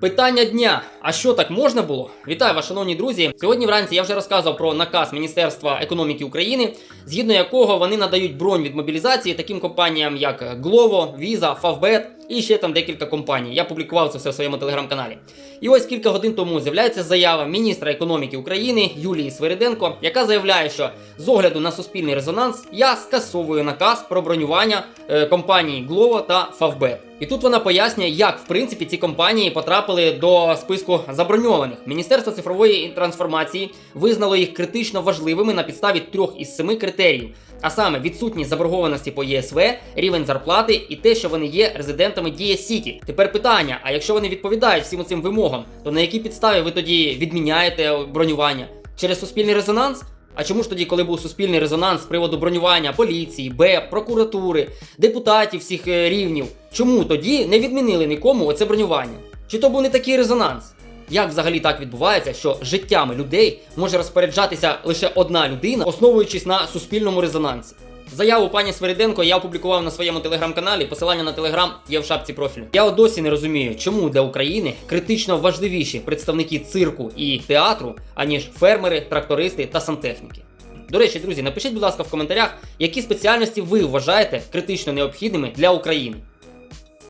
Питання дня: а що так можна було? Вітаю вас, шановні друзі. Сьогодні вранці я вже розказував про наказ Міністерства економіки України, згідно якого вони надають бронь від мобілізації таким компаніям, як Glovo, Visa, Favbet і ще там декілька компаній. Я публікував це все в своєму телеграм-каналі. І ось кілька годин тому з'являється заява міністра економіки України Юлії Свириденко, яка заявляє, що з огляду на суспільний резонанс я скасовую наказ про бронювання е, компанії Glovo та Favbet. І тут вона пояснює, як в принципі ці компанії потрапили до списку заброньованих. Міністерство цифрової трансформації визнало їх критично важливими на підставі трьох із семи критеріїв. А саме відсутність заборгованості по ЄСВ, рівень зарплати і те, що вони є резидентами Дія Сіті. Тепер питання: а якщо вони відповідають всім цим вимогам, то на якій підставі ви тоді відміняєте бронювання? Через суспільний резонанс? А чому ж тоді, коли був суспільний резонанс з приводу бронювання поліції, БЕП, прокуратури, депутатів всіх е, рівнів, чому тоді не відмінили нікому оце бронювання? Чи то був не такий резонанс? Як взагалі так відбувається, що життями людей може розпоряджатися лише одна людина, основуючись на суспільному резонансі? Заяву пані Свериденко я опублікував на своєму телеграм-каналі. Посилання на телеграм є в шапці профілю. Я досі не розумію, чому для України критично важливіші представники цирку і театру, аніж фермери, трактористи та сантехніки. До речі, друзі, напишіть, будь ласка, в коментарях, які спеціальності ви вважаєте критично необхідними для України.